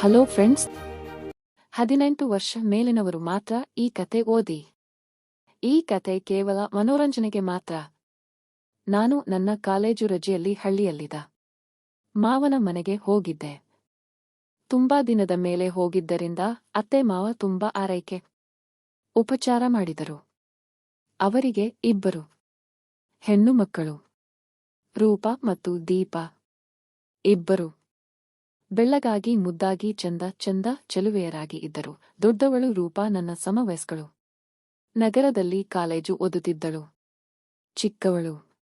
Hello friends. ಹದಿನೆಂಟು ವರ್ಷ ಮೇಲಿನವರು ಮಾತ್ರ ಈ ಕತೆ ಓದಿ. ಈ ಕತೆ ಕೇವಲ ಮನೋರಂಜನೆಗೆ ಮಾತ್ರ. ನಾನು ನನ್ನ ಕಾಲೇಜು ರಜೆಯಲ್ಲಿ ಹಳ್ಳಿಯಲ್ಲಿದ್ದ. ಮಾವನ ಮನೆಗೆ ಹೋಗಿದ್ದೆ. ತುಂಬಾ ದಿನದ ಮೇಲೆ ಹೋಗಿದ್ದರಿಂದ ಅತ್ತೆ ಮಾವ ತುಂಬಾ ಆರೈಕೆ. ಉಪಚಾರ ಮಾಡಿದರು. ಅವರಿಗೆ ಇಬ್ಬರು. ಹೆಣ್ಣು ಮಕ್ಕಳು. ರೂಪ ಮತ್ತು ದೀಪ. ಇಬ್ಬರು. ಬೆಳ್ಳಗಾಗಿ ಮುದ್ದಾಗಿ ಚಂದ ಚಂದ ಚೆಲುವೆಯರಾಗಿ ಇದ್ದರು. ದೊಡ್ಡವಳು ರೂಪ ನನ್ನ ಸಮವಯಸ್ಕಳು. ನಗರದಲ್ಲಿ ಕಾಲೇಜು ಓದುತ್ತಿದ್ದಳು. ಚಿಕ್ಕವಳು.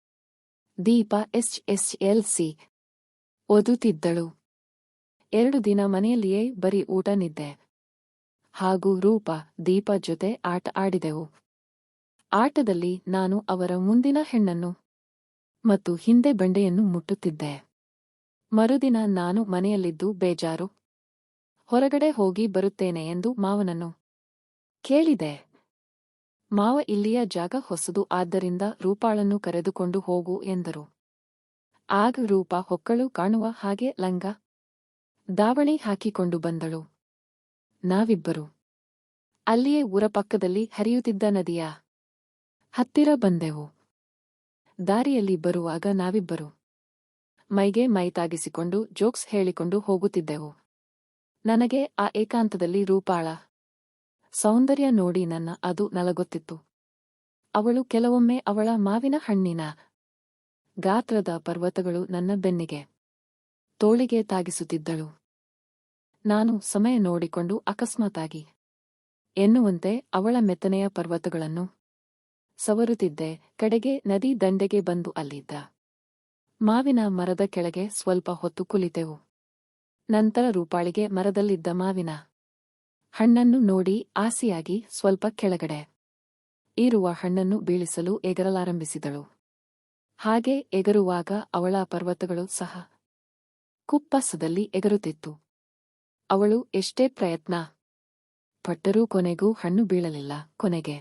Deepa S S L C ಓದುತ್ತಿದ್ದಳು. ಎರಡು ದಿನ ಮನೆಯಲ್ಲಿಯೇ ಬರೀ ಊಟ ನಿದ್ದೆ. ಹಾಗೂ ರೂಪ, ದೀಪ ಜೊತೆ ಆಟ ಆಡಿದೆವು. ಆಟದಲ್ಲಿ ನಾನು ಅವರ ಮುಂದಿನ ಹೆಣ್ಣನ್ನು ಮತ್ತು ಹಿಂದೆ ಬಂಡೆಯನ್ನು ಮುಟ್ಟುತ್ತಿದ್ದೆ. ಮರುದಿನ ನಾನು ಮನೆಯಲ್ಲಿದ್ದು ಬೇಜಾರು. ಹೊರಗಡೆ ಹೋಗಿ ಬರುತ್ತೇನೆ ಎಂದು ಮಾವನನ್ನು ಕೇಳಿದೆ. ಮಾವ ಇಲ್ಲಿಯ ಜಾಗ ಹೊಸದು, ಆದ್ದರಿಂದ ರೂಪಾಳನ್ನು ಕರೆದುಕೊಂಡು ಹೋಗು ಎಂದರು. ಆಗ ರೂಪ ಹೊಕ್ಕಳು ಕಾಣುವ ಹಾಗೆ ಲಂಗ, ದಾವಣಿ ಹಾಕಿಕೊಂಡು ಬಂದಳು. ನಾವಿಬ್ಬರು. ಅಲ್ಲಿಯೇ ಊರ ಪಕ್ಕದಲ್ಲಿ ಹರಿಯುತ್ತಿದ್ದ ನದಿಯ ಹತ್ತಿರ ಬಂದೆವು. ದಾರಿಯಲ್ಲಿ ಬರುವಾಗ ನಾವಿಬ್ಬರು. ಮೈಗೆ ಮೈ ತಾಗಿಸಿಕೊಂಡು ಜೋಕ್ಸ್ ಹೇಳಿಕೊಂಡು ಹೋಗುತ್ತಿದ್ದೆವು. ನನಗೆ ಆ ಏಕಾಂತದಲ್ಲಿ ರೂಪಾಳ. ಸೌಂದರ್ಯ ನೋಡಿ ನನ್ನ ಅದು ನಲಗೊತ್ತಿತ್ತು. ಅವಳು ಕೆಲವೊಮ್ಮೆ ಅವಳ ಮಾವಿನ ಹಣ್ಣಿನ ಗಾತ್ರದ ಪರ್ವತಗಳು ನನ್ನ ಬೆನ್ನಿಗೆ ತೋಳಿಗೆ ತಾಗಿಸುತ್ತಿದ್ದಳು. ನಾನು ಸಮಯ ನೋಡಿಕೊಂಡು ಅಕಸ್ಮಾತಾಗಿ ಎನ್ನುವಂತೆ ಅವಳ ಮೆತ್ತನೆಯ ಪರ್ವತಗಳನ್ನು ಸವರುತ್ತಿದ್ದೆ. ಕಡೆಗೆ ನದಿ ದಂಡೆಗೆ ಬಂದು ಅಲ್ಲಿದ್ದ ಮಾವಿನ ಮರದ ಕೆಳಗೆ ಸ್ವಲ್ಪ ಹೊತ್ತು ಕುಳಿತೆವು. ನಂತರ ರೂಪಾಳಿಗೆ ಮರದಲ್ಲಿದ್ದ ಮಾವಿನ ಹಣ್ಣನ್ನು ನೋಡಿ ಆಸೆಯಾಗಿ ಸ್ವಲ್ಪ ಕೆಳಗಡೆ ಇರುವ ಹಣ್ಣನ್ನು ಬೀಳಿಸಲು ಎಗರಲಾರಂಭಿಸಿದಳು. ಹಾಗೆ ಎಗರುವಾಗ ಅವಳ ಪರ್ವತಗಳು ಸಹ ಕುಪ್ಪಸದಲ್ಲಿ ಎಗರುತ್ತಿತ್ತು ಅವಳು ಎಷ್ಟೇ ಪ್ರಯತ್ನ ಪಟ್ಟರೂ ಕೊನೆಗೂ ಹಣ್ಣು ಬೀಳಲಿಲ್ಲ. ಕೊನೆಗೆ,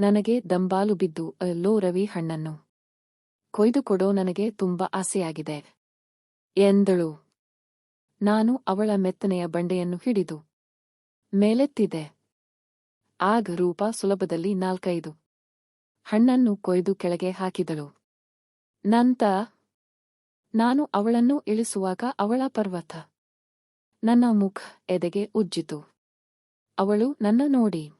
ನನಗೆ ದಂಬಾಲು ಬಿದ್ದು, ಅಲ್ಲೋ ರವಿ ಹಣ್ಣನ್ನು ಕೊಯ್ದು ಕೊಡೋ ನನಗೆ ತುಂಬ ಆಸೆಯಾಗಿದೆ. ಎಂದಳು. ನಾನು ಅವಳ ಮೆತ್ತನೆಯ ಬಂಡೆಯನ್ನು ಹಿಡಿದು ಮೇಲೆತ್ತಿದೆ. ಆಗ ರೂಪ ಸುಲಭದಲ್ಲಿ ನಾಲ್ಕೈದು ಹಣ್ಣನ್ನು ಕೊಯ್ದು ಕೆಳಗೆ ಹಾಕಿದಳು. ನಂತ, ನಾನು ಅವಳನ್ನು ಇಳಿಸುವಾಗ ಅವಳ ಪರ್ವತ ನನ್ನ ಮುಖ ಎದೆಗೆ ಉಜ್ಜಿತು. ಅವಳು ನನ್ನ ನೋಡಿ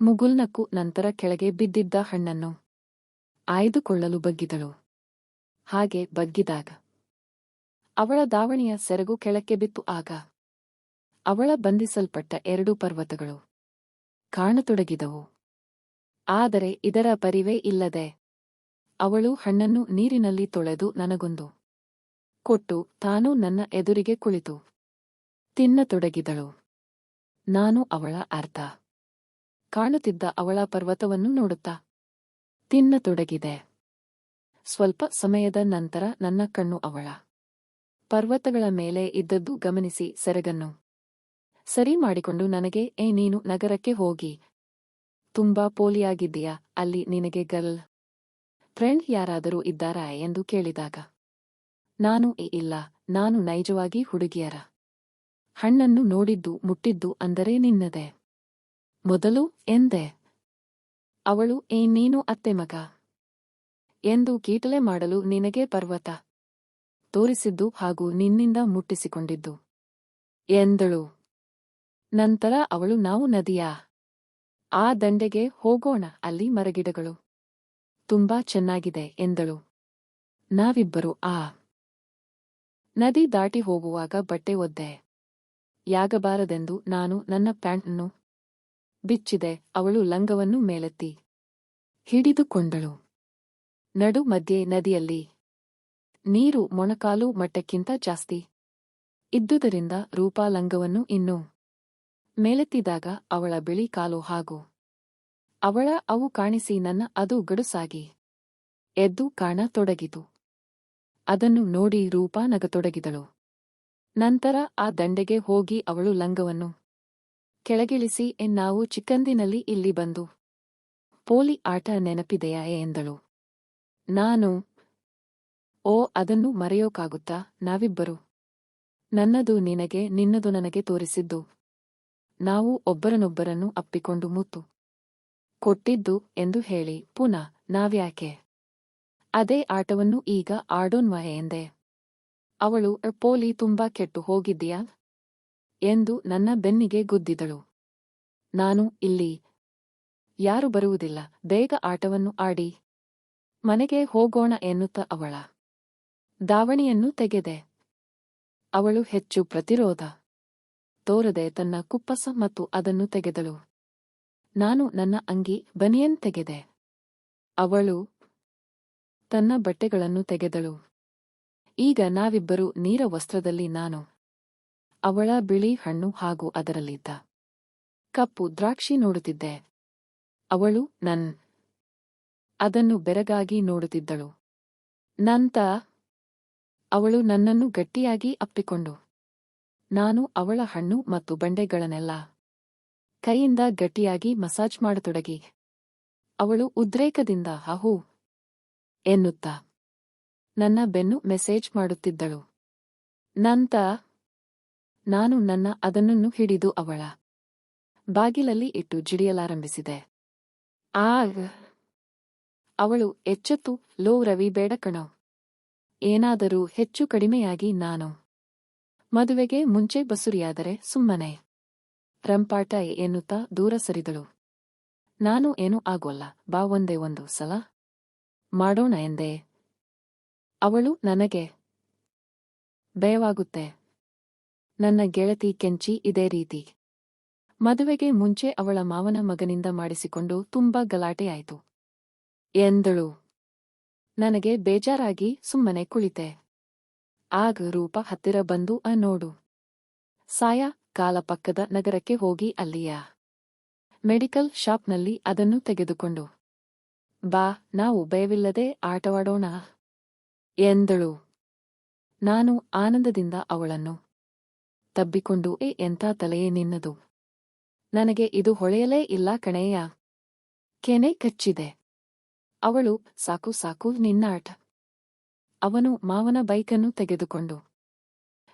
ಮುಗುಲ್ನಕ್ಕು ನಂತರ ಕೆಳಗೆ ಬಿದ್ದಿದ್ದ ಹಣ್ಣನ್ನು ಆಯ್ದುಕೊಳ್ಳಲು ಬಗ್ಗಿದಳು. ಹಾಗೆ ಬಗ್ಗಿದಾಗ ಅವಳ ದಾವಣಿಯ ಸೆರಗು ಕೆಳಕ್ಕೆ ಬಿತ್ತು. ಆಗ ಅವಳ ಬಂಧಿಸಲ್ಪಟ್ಟ ಎರಡು ಪರ್ವತಗಳು ಕಾಣತೊಡಗಿದವು. ಆದರೆ ಇದರ ಪರಿವೇ ಇಲ್ಲದೆ ಅವಳು ಹಣ್ಣನ್ನು ನೀರಿನಲ್ಲಿ ತೊಳೆದು ನನಗೊಂದು ಕೊಟ್ಟು ತಾನು ನನ್ನ ಎದುರಿಗೆ ಕುಳಿತು ತಿನ್ನತೊಡಗಿದಳು. ನಾನು ಅವಳ ಅರ್ಥ ಕಾಣುತ್ತಿದ್ದ ಅವಳ ಪರ್ವತವನ್ನು ನೋಡುತ್ತಾ ತಿನ್ನತೊಡಗಿದೆ. ಸ್ವಲ್ಪ ಸಮಯದ ನಂತರ ನನ್ನ ಕಣ್ಣು ಅವಳ. ಪರ್ವತಗಳ ಮೇಲೆ ಇದ್ದದ್ದು ಗಮನಿಸಿ ಸೆರಗನ್ನು. ಸರಿ ಮಾಡಿಕೊಂಡು ನನಗೆ, ಏ ನೀನು ನಗರಕ್ಕೆ ಹೋಗಿ. ತುಂಬಾ ಪೋಲಿಯಾಗಿದ್ದೀಯಾ? ಅಲ್ಲಿ ನಿನಗೆ ಗರ್ಲ್ ಫ್ರೆಂಡ್ ಯಾರಾದರೂ ಇದ್ದಾರಾ? ಎಂದು ಕೇಳಿದಾಗ. ನಾನು ಇಲ್ಲ. ನಾನು ನೈಜವಾಗಿ ಹುಡುಗಿಯರ. ಹಣ್ಣನ್ನು ನೋಡಿದ್ದು, ಮುಟ್ಟಿದ್ದು ಅಂದರೆ ನಿನ್ನದೆ. ಮೊದಲು ಎಂದೆ? ಅವಳು, ಏ ನೀನು ಅತ್ತೆ ಮಗ! ಎಂದು ಕೀಟಲೆ ಮಾಡಲು ನಿನಗೆ ಪರ್ವತ ತೋರಿಸಿದ್ದು ಹಾಗೂ ನಿನ್ನಿಂದ ಮುಟ್ಟಿಸಿಕೊಂಡಿದ್ದು. ಎಂದಳು. ನಂತರ ಅವಳು, ನಾವು ನದಿಯ ಆ ದಂಡೆಗೆ ಹೋಗೋಣ, ಅಲ್ಲಿ ಮರಗಿಡಗಳು ತುಂಬಾ ಚೆನ್ನಾಗಿದೆ ಎಂದಳು. ನಾವಿಬ್ಬರು, ಆ, ನದಿ ದಾಟಿ ಹೋಗುವಾಗ ಬಟ್ಟೆ ಒದ್ದೆ, ಯಾಗಬಾರದೆಂದು ನಾನು ನನ್ನ ಪ್ಯಾಂಟನ್ನು ಬಿಚ್ಚಿದೆ, ಅವಳು ಲಂಗವನ್ನು ಮೇಲೆತ್ತಿ. ಹಿಡಿದುಕೊಂಡಳು. ನಡು ಮಧ್ಯೆ ನದಿಯಲ್ಲಿ. ನೀರು ಮೊಣಕಾಲು ಮಟ್ಟಕ್ಕಿಂತ ಜಾಸ್ತಿ. ಇದ್ದುದರಿಂದ ರೂಪಾ ಲಂಗವನ್ನು ಇನ್ನೂ ಮೇಲೆತ್ತಿದಾಗ ಅವಳ ಬಿಳಿ ಕಾಲು ಹಾಗೂ ಅವಳ ಅವು ಕಾಣಿಸಿ ನನ್ನ ಅದು ಗಡುಸಾಗಿ ಎದ್ದು ಕಾಣ ತೊಡಗಿತು. ಅದನ್ನು ನೋಡಿ ರೂಪಾ ನಗತೊಡಗಿದಳು. ನಂತರ ಆ ದಂಡೆಗೆ ಹೋಗಿ ಅವಳು ಲಂಗವನ್ನು ಕೆಳಗಿಳಿಸಿ ಎನ್ನಾವು ಚಿಕ್ಕಂದಿನಲ್ಲಿ ಇಲ್ಲಿ ಬಂದು. ಪೋಲಿ ಆಟ ನೆನಪಿದೆಯಾ ಎಂದಳು. ನಾನು, ಓ, ಅದನ್ನು ಮರೆಯೋಕಾಗುತ್ತಾ? ನಾವಿಬ್ಬರು. ನನ್ನದು ನಿನಗೆ, ನಿನ್ನದು ನನಗೆ ತೋರಿಸಿದ್ದು. ನಾವು ಒಬ್ಬರನೊಬ್ಬರನ್ನು ಅಪ್ಪಿಕೊಂಡು ಮುತ್ತು. ಕೊಟ್ಟಿದ್ದು ಎಂದು ಹೇಳಿ, ಪುನಃ, ನಾವ್ಯಾಕೆ? ಅದೇ ಆಟವನ್ನು ಈಗ ಆಡೋನ್ವ ಎಂದೆ. ಅವಳು, ಪೋಲಿ, ತುಂಬಾ ಕೆಟ್ಟು ಹೋಗಿದ್ದೀಯಾ? ಎಂದು ನನ್ನ ಬೆನ್ನಿಗೆ ಗುದ್ದಿದಳು. ನಾನು ಇಲ್ಲಿ. ಯಾರು ಬರುವುದಿಲ್ಲ. ಬೇಗ ಆಟವನ್ನು ಆಡಿ. ಮನೆಗೆ ಹೋಗೋಣ ಎನ್ನುತ್ತ ಅವಳ. ದಾವಣಿಯನ್ನು ತೆಗೆದೆ. ಅವಳು ಹೆಚ್ಚು ಪ್ರತಿರೋಧ. ತೋರದೆ ತನ್ನ ಕುಪ್ಪಸ ಮತ್ತು ಅದನ್ನು ತೆಗೆದಳು. ನಾನು ನನ್ನ ಅಂಗಿ ಬನಿಯನ್ ತೆಗೆದೆ. ಅವಳು ತನ್ನ ಬಟ್ಟೆಗಳನ್ನು ತೆಗೆದಳು. ಈಗ ನಾವಿಬ್ಬರು ನೀರ ವಸ್ತ್ರದಲ್ಲಿ ನಾನು. ಅವಳ ಬಿಳಿ ಹಣ್ಣು ಹಾಗೂ ಅದರಲ್ಲಿದ್ದ ಕಪ್ಪು ದ್ರಾಕ್ಷಿ ನೋಡುತ್ತಿದ್ದೆ. ಅವಳು ನನ್ ಅದನ್ನು ಬೆರಗಾಗಿ ನೋಡುತ್ತಿದ್ದಳು. ನಂತ ಅವಳು ನನ್ನನ್ನು ಗಟ್ಟಿಯಾಗಿ ಅಪ್ಪಿಕೊಂಡು, ನಾನು ಅವಳ ಹಣ್ಣು ಮತ್ತು ಬಂಡೆಗಳನ್ನೆಲ್ಲ ಕೈಯಿಂದ ಗಟ್ಟಿಯಾಗಿ ಮಸಾಜ್ ಮಾಡತೊಡಗಿ, ಅವಳು ಉದ್ರೇಕದಿಂದ ಹಹು ಎನ್ನುತ್ತಾ ನನ್ನ ಬೆನ್ನು ಮೆಸೇಜ್ ಮಾಡುತ್ತಿದ್ದಳು. ನಂತ ನಾನು ನನ್ನ ಅದನ್ನನ್ನು ಹಿಡಿದು ಅವಳ ಬಾಗಿಲಲ್ಲಿ ಇಟ್ಟು ಜಿಡಿಯಲಾರಂಭಿಸಿದೆ. ಆಗ, ಅವಳು ಎಚ್ಚೆತ್ತು, ಲೋ ರವಿ ಬೇಡ ಕಣೋ. ಏನಾದರೂ ಹೆಚ್ಚು ಕಡಿಮೆಯಾಗಿ ನಾನು ಮದುವೆಗೆ ಮುಂಚೆ ಬಸುರಿಯಾದರೆ ಸುಮ್ಮನೆ. ರಂಪಾಟ ಎನ್ನುತ್ತಾ ದೂರ ಸರಿದಳು. ನಾನು ಏನೂ ಆಗೋಲ್ಲ, ಬಾ ಒಂದೇ ಒಂದು ಸಲ. ಮಾಡೋಣ ಎಂದೆ. ಅವಳು ನನಗೆ ಭಯವಾಗುತ್ತೆ ನನ್ನ ಗೆಳತಿ ಕೆಂಚಿ ಇದೇ ರೀತಿ. ಮದುವೆಗೆ ಮುಂಚೆ ಅವಳ ಮಾವನ ಮಗನಿಂದ ಮಾಡಿಸಿಕೊಂಡು ತುಂಬಾ ಗಲಾಟೆಯಾಯಿತು ಎಂದಳು. ನನಗೆ ಬೇಜಾರಾಗಿ ಸುಮ್ಮನೆ ಕುಳಿತೆ. ಆಗ ರೂಪ ಹತ್ತಿರ ಬಂದು ಆ ನೋಡು. ಸಾಯ, ಕಾಲ ಪಕ್ಕದ ನಗರಕ್ಕೆ ಹೋಗಿ ಅಲ್ಲಿಯ? ಮೆಡಿಕಲ್ ಶಾಪ್ನಲ್ಲಿ ಅದನ್ನು ತೆಗೆದುಕೊಂಡು. ಬಾ, ನಾವು ಭಯವಿಲ್ಲದೆ ಆಟವಾಡೋಣ. ಎಂದಳು. ನಾನು ಆನಂದದಿಂದ ಅವಳನ್ನು ತಬ್ಬಿಕೊಂಡು, ಏ, ಎಂಥ ತಲೆಯೇ ನಿನ್ನದು? ನನಗೆ ಇದು ಹೊಳೆಯಲೇ ಇಲ್ಲ ಕಣೆಯ. ಕೆನೆ ಕಚ್ಚಿದೆ. ಅವಳು, ಸಾಕು ಸಾಕು, ನಿನ್ನಾಟ. ಅವನು ಮಾವನ ಬೈಕನ್ನು ತೆಗೆದುಕೊಂಡು.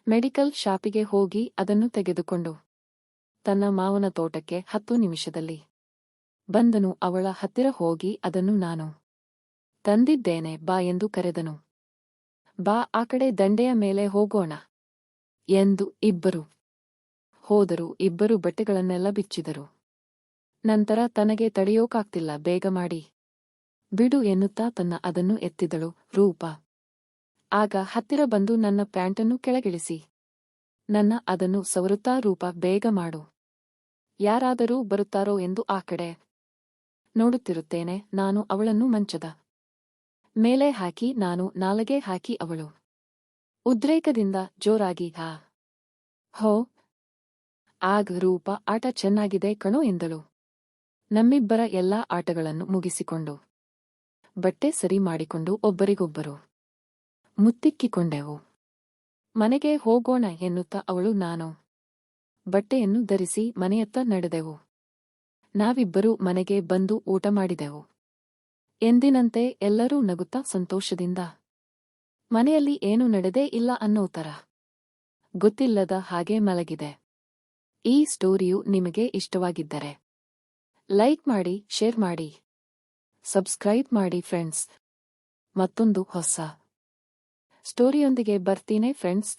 ಮೆಡಿಕಲ್ ಶಾಪಿಗೆ ಹೋಗಿ ಅದನ್ನು ತೆಗೆದುಕೊಂಡು. ತನ್ನ ಮಾವನ ತೋಟಕ್ಕೆ ಹತ್ತು ನಿಮಿಷದಲ್ಲಿ. ಬಂದನು, ಅವಳ ಹತ್ತಿರ ಹೋಗಿ ಅದನ್ನು ನಾನು ತಂದಿದ್ದೇನೆ, ಬಾ ಎಂದು ಕರೆದನು. ಬಾ, ಆ ಕಡೆ ದಂಡೆಯ ಮೇಲೆ ಹೋಗೋಣ. ಎಂದು ಇಬ್ಬರು ಹೋದರು. ಇಬ್ಬರು ಬಟ್ಟೆಗಳನ್ನೆಲ್ಲ ಬಿಚ್ಚಿದರು. ನಂತರ ತನಗೆ ತಡೆಯೋಕಾಗ್ತಿಲ್ಲ. ಬೇಗ ಮಾಡಿ. ಬಿಡು ಎನ್ನುತ್ತಾ ತನ್ನ ಅದನ್ನು ಎತ್ತಿದಳು ರೂಪ. ಆಗ ಹತ್ತಿರ ಬಂದು ನನ್ನ ಪ್ಯಾಂಟನ್ನು ಕೆಳಗಿಳಿಸಿ. ನನ್ನ ಅದನ್ನು ಸವರುತ್ತಾ ರೂಪ, ಬೇಗ ಮಾಡು. ಯಾರಾದರೂ ಬರುತ್ತಾರೋ ಎಂದು ಆ ಕಡೆ ನೋಡುತ್ತಿರುತ್ತೇನೆ. ನಾನು ಅವಳನ್ನು ಮಂಚದ ಮೇಲೆ ಹಾಕಿ, ನಾನು ನಾಲಗೆ ಹಾಕಿ ಅವಳು. ಉದ್ರೇಕದಿಂದ ಜೋರಾಗಿ, ಹಾ. ಹೋ. ಆಗ ರೂಪ ಆಟ ಚೆನ್ನಾಗಿದೆ ಕಣೋ ಎಂದಳು. ನಮ್ಮಿಬ್ಬರ ಎಲ್ಲಾ ಆಟಗಳನ್ನು ಮುಗಿಸಿಕೊಂಡು. ಬಟ್ಟೆ ಸರಿ ಮಾಡಿಕೊಂಡು ಒಬ್ಬರಿಗೊಬ್ಬರು. ಮುತ್ತಿಕ್ಕಿಕೊಂಡೆವು. ಮನೆಗೆ ಹೋಗೋಣ ಎನ್ನುತ್ತಾ ಅವಳು ನಾನು. ಬಟ್ಟೆಯನ್ನು ಧರಿಸಿ ಮನೆಯತ್ತ ನಡೆದೆವು. ನಾವಿಬ್ಬರೂ ಮನೆಗೆ ಬಂದು ಊಟ ಮಾಡಿದೆವು. ಎಂದಿನಂತೆ ಎಲ್ಲರೂ ನಗುತ್ತಾ ಸಂತೋಷದಿಂದ ಮನೆಯಲ್ಲಿ ಏನು ನಡೆದೇ ಇಲ್ಲ ಅನ್ನೋ ತರ ಗೊತ್ತಿಲ್ಲದ ಹಾಗೆ ಮಲಗಿದೆ. ಈ ಸ್ಟೋರಿಯು ನಿಮಗೆ ಇಷ್ಟವಾಗಿದ್ದರೆ ಲೈಕ್ ಮಾಡಿ, ಶೇರ್ ಮಾಡಿ. ಸಬ್ಸ್ಕ್ರೈಬ್ ಮಾಡಿ ಫ್ರೆಂಡ್ಸ್. ಮತ್ತೊಂದು ಹೊಸ ಸ್ಟೋರಿಯೊಂದಿಗೆ ಬರ್ತೀನಿ ಫ್ರೆಂಡ್ಸ್.